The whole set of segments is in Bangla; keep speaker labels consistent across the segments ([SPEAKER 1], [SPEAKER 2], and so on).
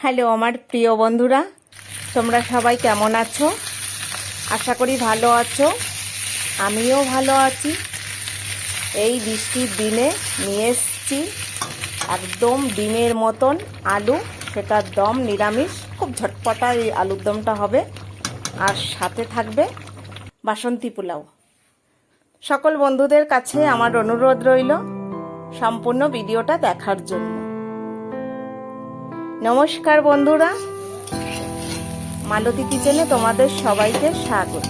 [SPEAKER 1] হ্যালো, আমার প্রিয় বন্ধুরা, তোমরা সবাই কেমন আছো? আশা করি ভালো আছো। আমিও ভালো আছি। এই বৃষ্টির দিনে নিয়ে এসছি একদম ডিমের মতন আলু। সেটার দম নিরামিষ, খুব ঝটপটা এই আলুর দমটা হবে। আর সাথে থাকবে বাসন্তী পোলাও। সকল বন্ধুদের কাছে আমার অনুরোধ রইল সম্পূর্ণ ভিডিওটা দেখার জন্য। নমস্কার বন্ধুরা। মালতী কিচেনে তোমাদের সবাইকে স্বাগত।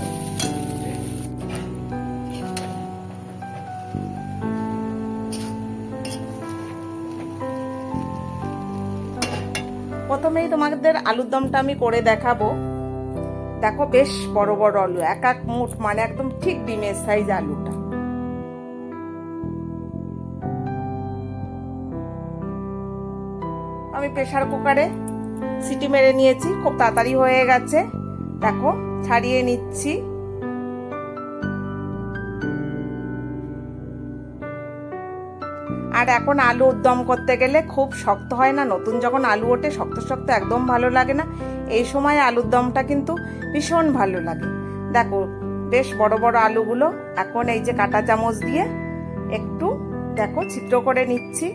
[SPEAKER 1] প্রথমেই তোমাদের আলুর দমটা আমি করে দেখাবো। দেখো বেশ বড় বড় আলু, এক এক মুঠ মানে একদম ঠিক ডিমের সাইজ আলুটা। আমি প্রেসার কুকারে সিটি মেরে নিয়েছি, খুব তাড়াতাড়ি হয়ে গেছে। দেখো, ছাড়িয়ে নিচ্ছি। আর এখন আলু উদ্যম করতে গেলে খুব শক্ত হয় না, নতুন যখন আলু ওঠে শক্ত শক্ত একদম ভালো লাগে না। এই সময় আলুর দমটা কিন্তু ভীষণ ভালো লাগে। দেখো, বেশ বড় বড় আলুগুলো, এখন এই যে কাঁটা চামচ দিয়ে একটু, দেখো, ছিদ্র করে নিচ্ছি।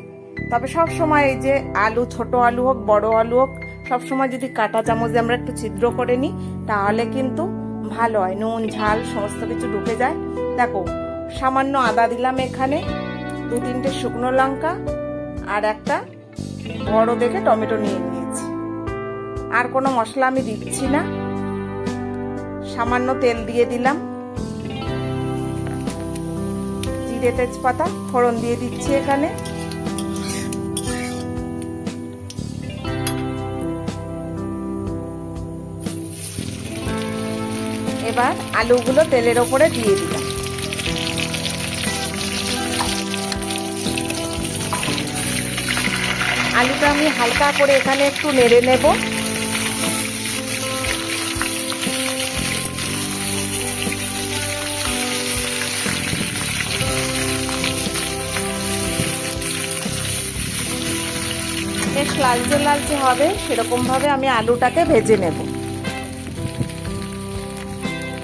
[SPEAKER 1] তবে সব সময় এই যে আলু, ছোট আলু হোক, বড় আলু হোক, সব সময় যদি কাঁটা চামচ দিয়ে আমরা একটু ছিদ্র করে নিই, তাহলে কিন্তু ভালো হয়। নুন, ঝাল, সমস্ত কিছু ঢুকে যায়। দেখো, সামান্য আদা দিলাম এখানে, দু তিনটে শুকনো লঙ্কা আর একটা বড় দেখে টমেটো নিয়ে নিয়েছি। আর কোনো মশলা আমি দিচ্ছি না। সামান্য তেল দিয়ে দিলাম। জিরে তেজপাতা, ফোড়ন দিয়ে দিচ্ছি এখানে। এবার আলুগুলো তেলের ওপরে দিয়ে দিলাম। আলুটা আমি হালকা করে এখানে একটু নেড়ে নেব। বেশ লালচে লালচে হবে, সেরকমভাবে আমি আলুটাকে ভেজে নেব।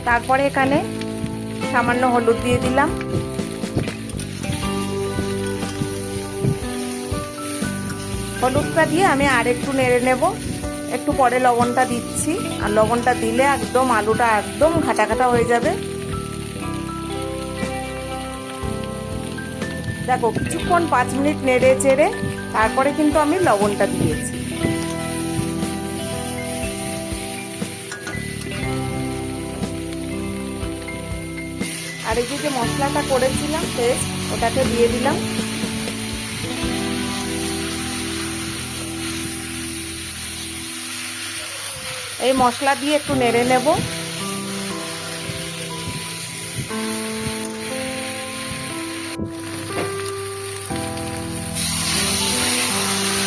[SPEAKER 1] তারপরে এখানে সামান্য হলুদ দিয়ে দিলাম। হলুদটা দিয়ে আমি আর একটু নেড়ে নেব। একটু পরে লবণটা দিচ্ছি। আর লবণটা দিলে একদম আলুটা একদম ঘাটা ঘাটা হয়ে যাবে। দেখো, কিছুক্ষণ পাঁচ মিনিট নেড়ে চেড়ে তারপরে কিন্তু আমি লবণটা দিয়েছি। আর এই যে মশলাটা করেছিলাম পেস্ট ওটাকে দিয়ে দিলাম। এই মশলা দিয়ে একটু নেড়ে নেব।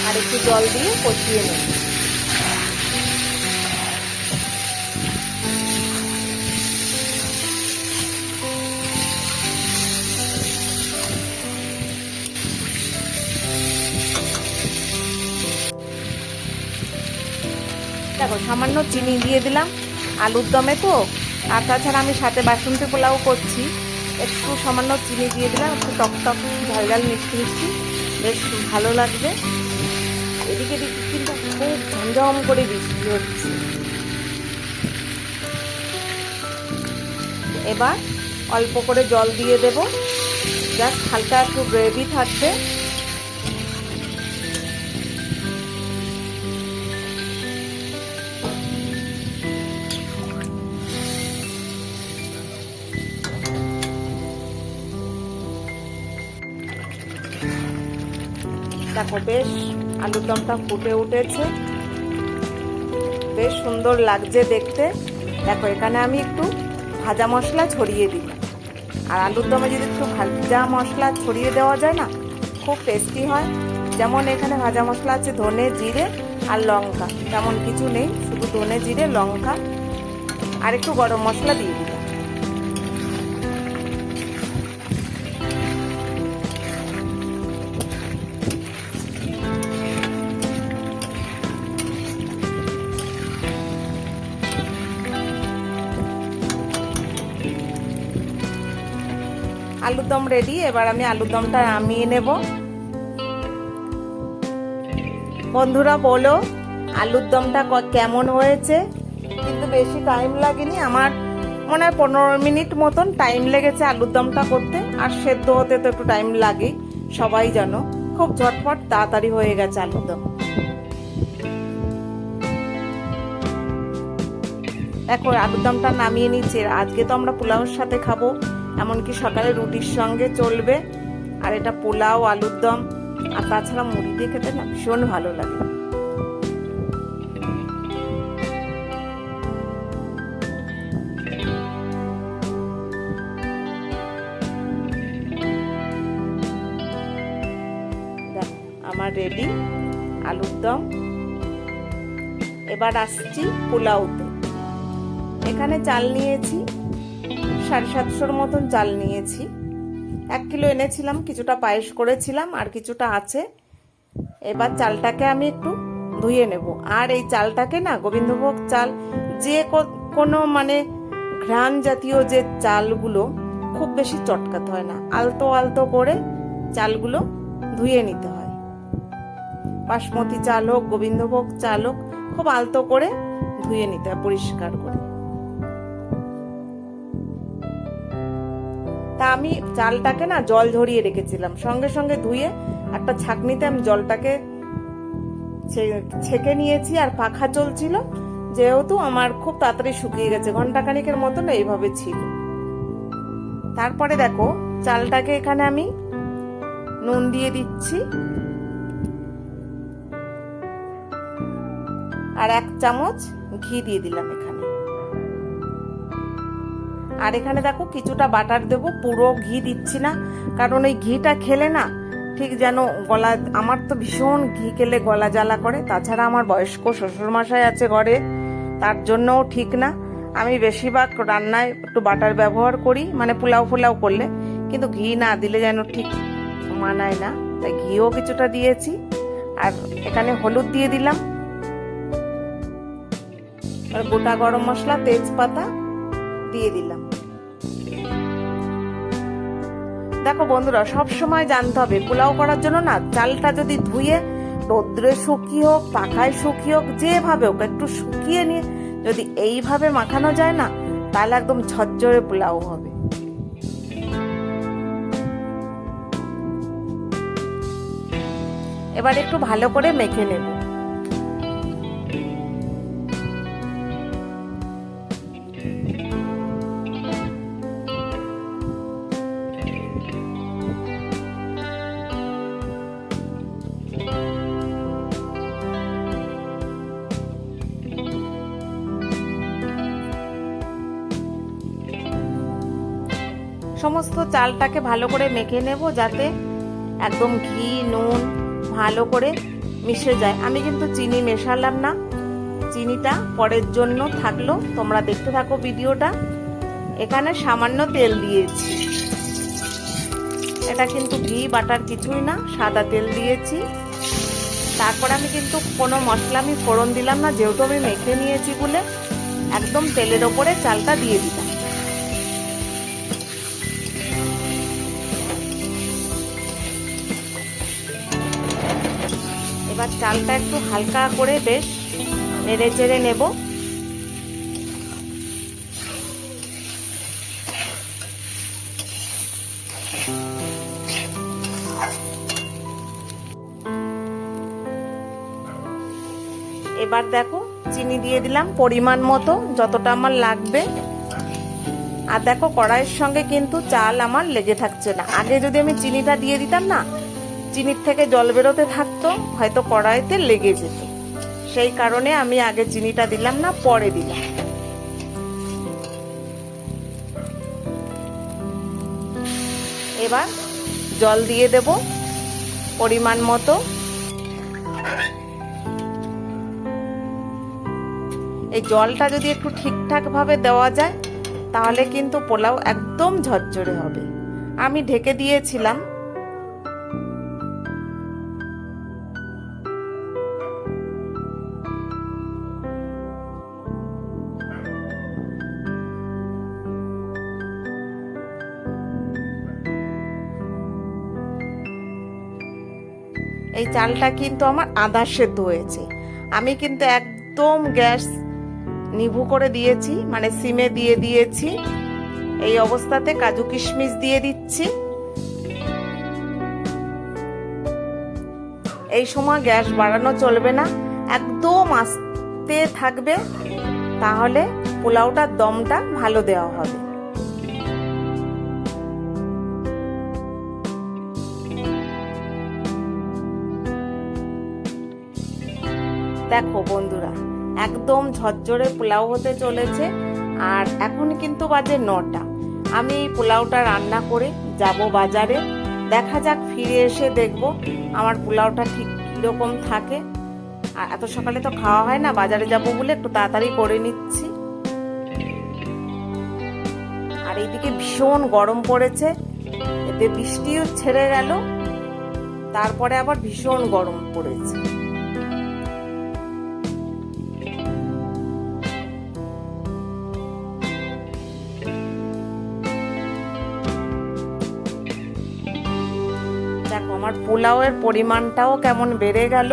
[SPEAKER 1] আর একটু জল দিয়ে কষিয়ে নেব। দেখো, সামান্য চিনি দিয়ে দিলাম, আলুর দমে তো, আর তাছাড়া আমি সাথে বাসন্তী পোলাও করছি। একটু সামান্য চিনি দিয়ে দিলাম, একটু টক টক, ঝাল ঝাল মিষ্টি মিষ্টি, বেশ ভালো লাগবে। এদিকে দিকে কিন্তু খুব ঝমঝম করে বৃষ্টি হচ্ছে। এবার অল্প করে জল দিয়ে দেব। জাস্ট হালকা একটু গ্রেভি থাকবে। দেখো বেশ, আলুর দমটা ফুটে উঠেছে। বেশ সুন্দর লাগছে দেখতে। দেখো, এখানে আমি একটু ভাজা মশলা ছড়িয়ে দিই। আর আলুর দমে যদি একটু ভাজা মশলা ছড়িয়ে দেওয়া যায় না, খুব টেস্টি হয়। যেমন এখানে ভাজা মশলা আছে ধনে জিরে আর লঙ্কা। তেমন কিছু নেই, শুধু ধনে জিরে, লঙ্কা। আর একটু গরম মশলা দিয়ে আলুর দম রেডি এবার আমি আলুর দমটা নামিয়ে নেব। বন্ধুরা, বলো, আলুর দমটা কেমন হয়েছে? কিন্তু বেশি টাইম লাগেনি, আমার মনে হয় পনেরো মিনিট মতন টাইম লেগেছে আলুর দমটা করতে, আর সেদ্ধ হতে তো একটু টাইম লাগে সবাই জানো। খুব ঝটপট তাড়াতাড়ি হয়ে গেছে আলুর দম। দেখো, আলুর দমটা নামিয়ে নিচ্ছে আজকে তো আমরা পোলাওর সাথে খাব। এমনকি সকালে রুটির সঙ্গে চলবে, আর এটা পোলাও, আলুর দম, আর তাছাড়া মুড়ি দিয়ে খেতে না ভীষণ ভালো লাগে। আমার রেডি আলুর দম। এবার আসছি পোলাওতে। এখানে চাল নিয়েছি সাড়ে সাতশোর মতন চাল নিয়েছি। এক কিলো এনেছিলাম, কিছুটা পায়েস করেছিলাম, আর কিছুটা আছে। এবার চালটাকে আমি একটু ধুয়ে নেব। আর এই চালটাকে না, গোবিন্দভোগ চাল, যে কোনো মানে ঘ্রাণ জাতীয় যে চালগুলো, খুব বেশি চটকাতে হয় না। আলতো আলতো করে চালগুলো ধুয়ে নিতে হয়। বাসমতি চাল হোক, গোবিন্দভোগ চাল হোক, খুব আলতো করে ধুয়ে নিতে হয়, পরিষ্কার আমি চালটাকে না জল ঝরিয়ে রেখেছিলাম। সঙ্গে সঙ্গে ধুয়ে একটা ছাকনিতে আমি জলটাকে ছেঁকে নিয়েছি আর পাখা চলছিল। যেহেতু আমার খুব তাড়াতাড়ি শুকিয়ে গেছে ঘন্টাখানিকের মতন এইভাবে ছিল। তারপরে দেখো, চালটাকে এখানে আমি নুন দিয়ে দিচ্ছি। আর এক চামচ ঘি দিয়ে দিলাম এখানে। আর এখানে দেখো কিছুটা বাটার দেবো, পুরো ঘি দিচ্ছি না, কারণ ওই ঘিটা খেলে না ঠিক যেন গলা, আমার তো ভীষণ ঘি খেলে গলা জ্বালা করে। তাছাড়া আমার বয়স্ক শ্বশুরমশাই আছে ঘরে, তার জন্যও ঠিক না। আমি বেশিরভাগ রান্নায় একটু বাটার ব্যবহার করি মানে পোলাও ফোলাও করলে, কিন্তু ঘি না দিলে যেন ঠিক মানায় না। তাই ঘিও কিছুটা দিয়েছি, আর এখানে হলুদ দিয়ে দিলাম। আর গোটা গরম মশলা, তেজপাতা দিয়ে দিলাম। দেখো বন্ধুরা, সব সময় জানতে হবে, পোলাও করার জন্য না চালটা যদি ধুয়ে রোদ্রে শুকিয়ে হোক, পাখায় শুকিয়ে হোক, যেভাবে হোক, একটু শুকিয়ে নিয়ে যদি এইভাবে মাখানো যায় না, তাহলে একদম ঝরঝরে পোলাও হবে। এবার একটু ভালো করে মেখে নেব। সমস্ত চালটাকে ভালো করে মেখে নেব যাতে একদম ঘি, নুন ভালো করে মিশে যায়। আমি কিন্তু চিনি মেশালাম না। চিনিটা পরের জন্য থাকল। তোমরা দেখতে থাকো ভিডিওটা। এখানে সামান্য তেল দিয়েছি। এটা কিন্তু ঘি, বাটার কিছুই না, সাদা তেল দিয়েছি। তারপর আমি কিন্তু কোনো মশলা আমি ফোড়ন দিলাম না, যেহেতু আমি মেখে নিয়েছি বলে একদম তেলের ওপরে চালটা দিয়ে দিলাম। এবার চালটা একটু হালকা করে বেশ নেড়ে চেড়ে নেব। এবার দেখো, চিনি দিয়ে দিলাম পরিমাণ মতো, যতটা আমার লাগবে। আর দেখো, কড়াইয়ের সঙ্গে কিন্তু চাল আমার লেগে থাকছে না। আগে যদি আমি চিনিটা দিয়ে দিতাম না চিনির থেকে জল বেরোতে থাকতো, হয়তো কড়াইতে লেগে যেত। সেই কারণে আমি আগে চিনিটা দিলাম না, পরে দিলাম। এবার জল দিয়ে দেব পরিমাণ মতো। এই জলটা যদি একটু ঠিকঠাক ভাবে দেওয়া যায়, তাহলে কিন্তু পোলাও একদম ঝরঝরে হবে। আমি ঢেকে দিয়েছিলাম এই চালটা কিন্তু আমার আদা সেদ্ধ হয়েছে। আমি কিন্তু একদম গ্যাস নিভু করে দিয়েছি মানে সিমে দিয়ে দিয়েছি। এই অবস্থাতে কাজু কিশমিশ দিয়ে দিচ্ছি। এই সময় গ্যাস বাড়ানো চলবে না, একদম আস্তে থাকবে, তাহলে পোলাওটার দমটা ভালো দেওয়া হবে। দেখো বন্ধুরা, একদম ঝরঝরে পোলাও হতে চলেছে আর এখন কিন্তু বাজে নটা। আমি এই পোলাওটা রান্না করে যাব বাজারে, দেখা যাক ফিরে এসে দেখব আমার পোলাওটা ঠিক কীরকম থাকে। আর এত সকালে তো খাওয়া হয় না, বাজারে যাব বলে একটু তাড়াতাড়ি করে নিচ্ছি। আর এইদিকে ভীষণ গরম পড়েছে, এতে বৃষ্টিও ছেড়ে গেল, তারপরে আবার ভীষণ গরম পড়েছে। আমার পোলাওয়ের পরিমাণটাও কেমন বেড়ে গেল,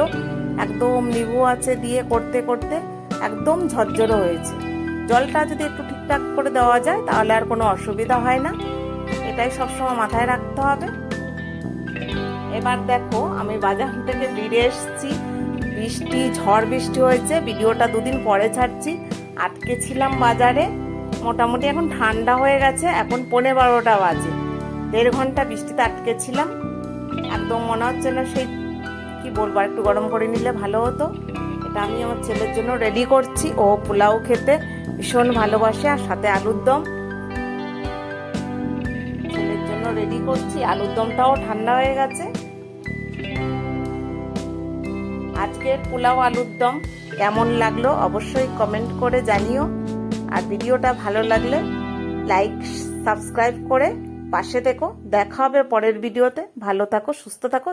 [SPEAKER 1] একদম নিবু আছে দিয়ে করতে করতে একদম ঝরঝরে হয়েছে। জলটা যদি একটু ঠিকঠাক করে দেওয়া যায় তাহলে আর কোনো অসুবিধা হয় না। এটাই সবসময় মাথায় রাখতে হবে। এবার দেখো আমি বাজার থেকে ফিরে এসেছি। বৃষ্টি, ঝড় বৃষ্টি হয়েছে, ভিডিওটা দুদিন পরে ছাড়ছি। আটকে ছিলাম বাজারে। মোটামুটি এখন ঠান্ডা হয়ে গেছে, এখন পনেরো বারোটা বাজে। দেড় ঘণ্টা বৃষ্টিতে আটকে ছিলাম। একদম মনে হচ্ছে না সেই কি বলব একটু গরম করে নিলে ভালো হতো। এটা আমি আমার ছেলের জন্য রেডি করছি। ও পোলাও খেতে ভীষণ ভালোবাসে আর সাথে আলুর দম। ছেলের জন্য রেডি করছি। আলুর দমটাও ঠান্ডা হয়ে গেছে। আজকের পোলাও আলুর দম কেমন লাগল অবশ্যই কমেন্ট করে জানিও। আর ভিডিওটা ভালো লাগলে লাইক সাবস্ক্রাইব করে পাশে থেকো দেখা হবে পরের ভিডিওতে ভালো থাকো সুস্থ থাকো।